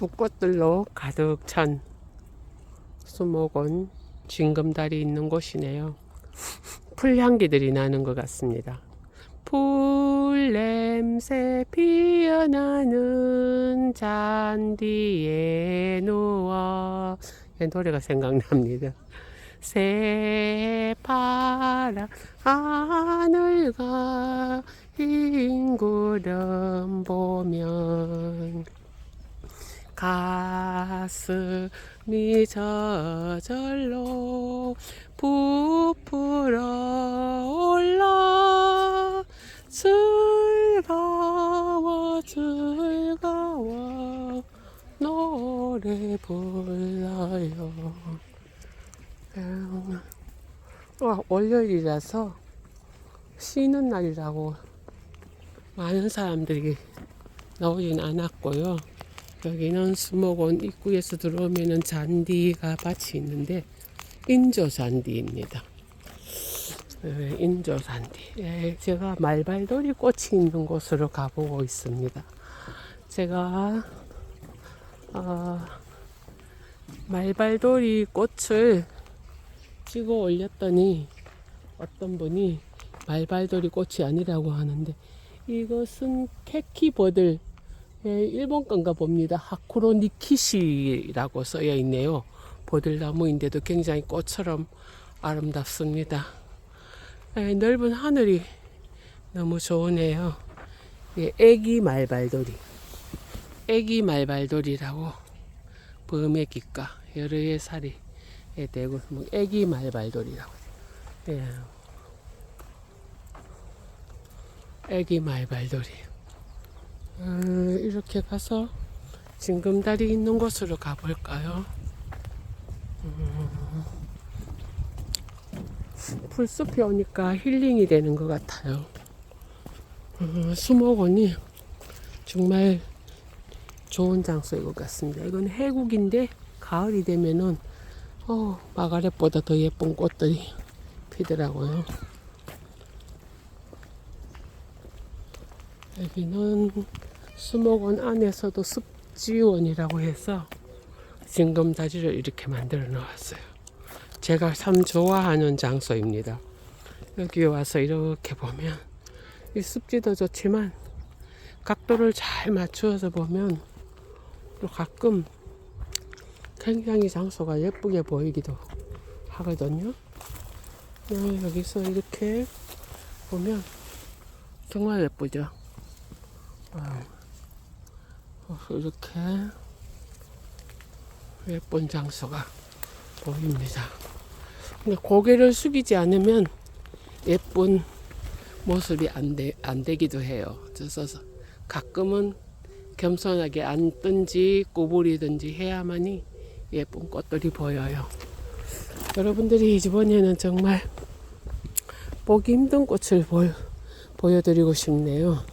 붓꽃들로 가득 찬 수목원 징금달이 있는 곳이네요. 풀향기들이 나는 것 같습니다. 풀 냄새 피어나는 잔디에 누워 이 노래가 생각납니다. 새파란 하늘과 흰 구름 보면 가슴이 저절로 부풀어 올라 즐거워 즐거워 노래 불러요. 음, 어, 월요일이라서 쉬는 날이라고 많은 사람들이 나오진 않았고요. 여기는 수목원 입구에서 들어오면은 잔디가 밭이 있는데 인조 잔디입니다. 네, 인조 잔디. 예, 제가 말발돌이 꽃이 있는 곳으로 가보고 있습니다. 제가 어, 말발돌이 꽃을 찍어 올렸더니 어떤 분이 말발돌이 꽃이 아니라고 하는데 이것은 캐키버들 예, 일본 건가 봅니다. 하쿠로 니키시라고 써여 있네요. 보들나무인데도 굉장히 꽃처럼 아름답습니다. 예, 넓은 하늘이 너무 좋으네요. 예, 애기 말발돌이. 애기 말발돌이라고 범의 기가 여러 의 살이 되고 뭐 애기 말발돌이라고. 예. 애기 말발돌이. 음, 이렇게 가서 징금다리 있는 곳으로 가볼까요? 음, 풀숲이 오니까 힐링이 되는 것 같아요. 음, 수목원이 정말 좋은 장소인 것 같습니다. 이건 해국인데 가을이 되면은 어, 마가렛보다 더 예쁜 꽃들이 피더라고요. 여기는 수목원 안에서도 습지원이라고 해서 징검다리를 이렇게 만들어 놓았어요. 제가 참 좋아하는 장소입니다. 여기 와서 이렇게 보면 이 습지도 좋지만 각도를 잘 맞추어서 보면 또 가끔 굉장히 장소가 예쁘게 보이기도 하거든요. 네, 여기서 이렇게 보면 정말 예쁘죠. 어, 이렇게 예쁜 장소가 보입니다. 근데 고개를 숙이지 않으면 예쁜 모습이 안, 되, 안 되기도 해요. 그래서 가끔은 겸손하게 앉든지 꼬부리든지 해야만이 예쁜 꽃들이 보여요. 여러분들이 이번에는 정말 보기 힘든 꽃을 보여, 보여드리고 싶네요.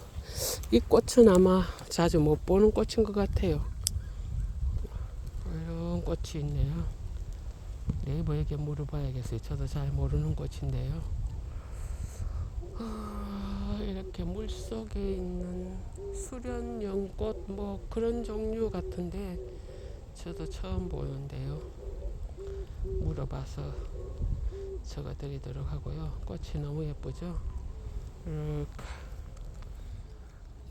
이 꽃은 아마 자주 못 보는 꽃인 것 같아요. 이런 꽃이 있네요. 네이버에게 물어봐야겠어요. 저도 잘 모르는 꽃인데요. 아, 이렇게 물 속에 있는 수련 연꽃 뭐 그런 종류 같은데 저도 처음 보는데요. 물어봐서 적어드리도록 하고요. 꽃이 너무 예쁘죠? 이렇게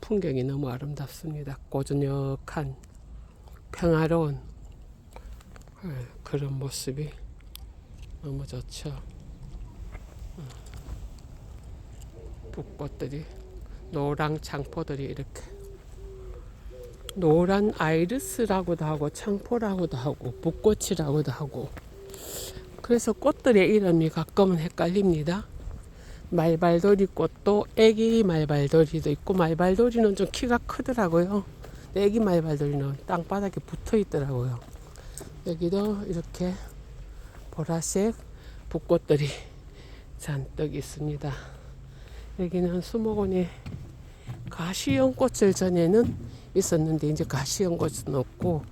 풍경이 너무 아름답습니다. 고즈넉한 평화로운 예, 그런 모습이 너무 좋죠. 음. 붓꽃들이 노랑 창포들이 이렇게 노란 아이리스라고도 하고 창포라고도 하고 붓꽃이라고도 하고 그래서 꽃들의 이름이 가끔은 헷갈립니다. 말발돌이 꽃도 애기 말발돌이도 있고 말발돌이는 좀 키가 크더라고요. 애기 말발돌이는 땅바닥에 붙어 있더라고요. 여기도 이렇게 보라색 붓꽃들이 잔뜩 있습니다. 여기는 수목원에 가시연꽃을 전에는 있었는데 이제 가시연꽃은 없고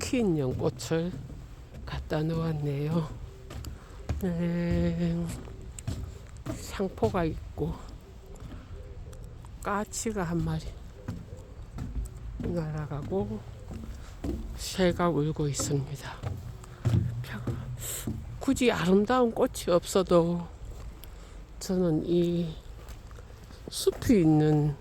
퀸 연꽃을 갖다 놓았네요. 네. 상포가 있고 까치가 한 마리 날아가고 새가 울고 있습니다. 평- 굳이 아름다운 꽃이 없어도 저는 이 숲이 있는